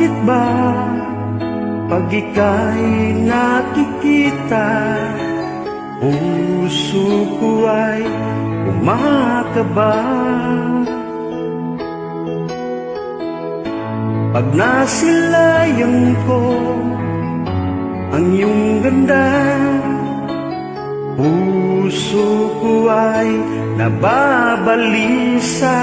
Bakit ba pag ika'y nakikita Puso ko ay kumakaba Pag nasilayan ko ang iyong ganda Puso ko ay nababalisa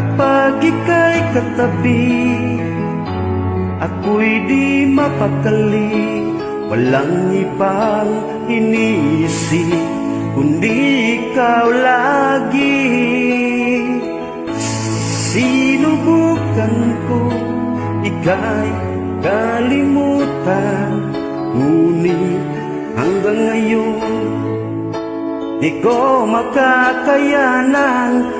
At pag ika'y katabi Ako'y di mapakali Walang ibang iniisip Kundi ikaw lagi. Sinubukan ko Ika'y kalimutan. Ngunit hanggang ngayon Di ko makakayanan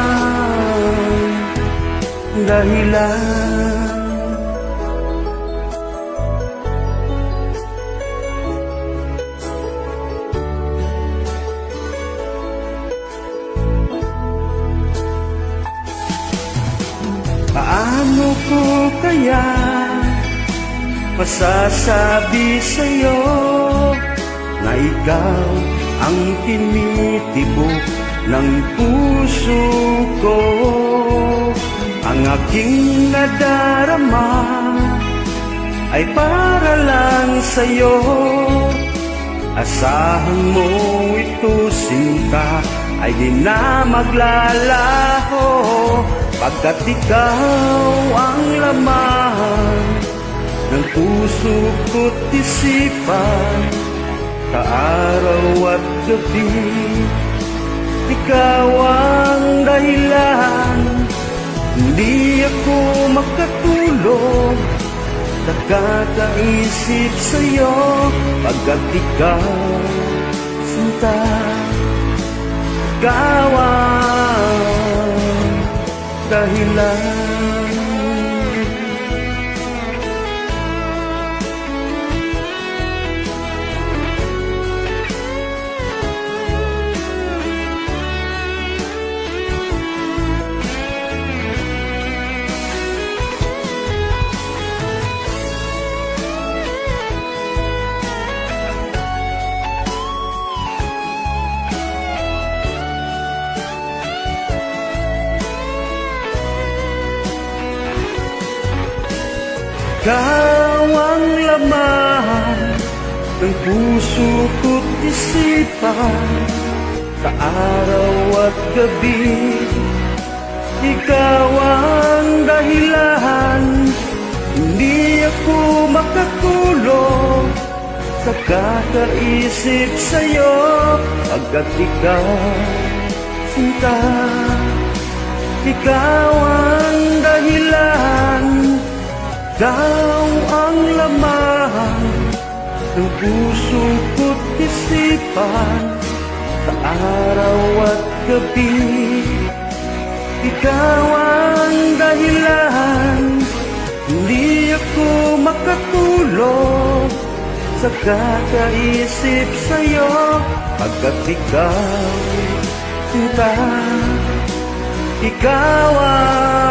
dahilan. Paano ko kaya masasabi sa'yo na ikaw ang tinitibok ng puso ko ang aking nadarama ay para lang sa'yo. Asahan mo ito sinta ay di na maglalaho. Pagkat ikaw ang laman ng puso ko't isipan Sa araw at gabi Ikaw ang dahilan Hindi ako makatulog Nakakaisip sa'yo Pagkat ikaw sinta. Ikaw ang dahilan Ikaw ang laman ng puso ko't isipan. Sa araw at gabi Ikaw ang dahilan. Hindi ako makatulog Sa kakaisip sa'yo Pagkat ikaw sinta. Ikaw ang dahilan. Ang laman ng puso ko't isipan Sa araw at gabi. Ikaw ang dahilan Hindi ako makatulog Sa kakaisip sa'yo Pagkat ikaw sinta Ikaw ang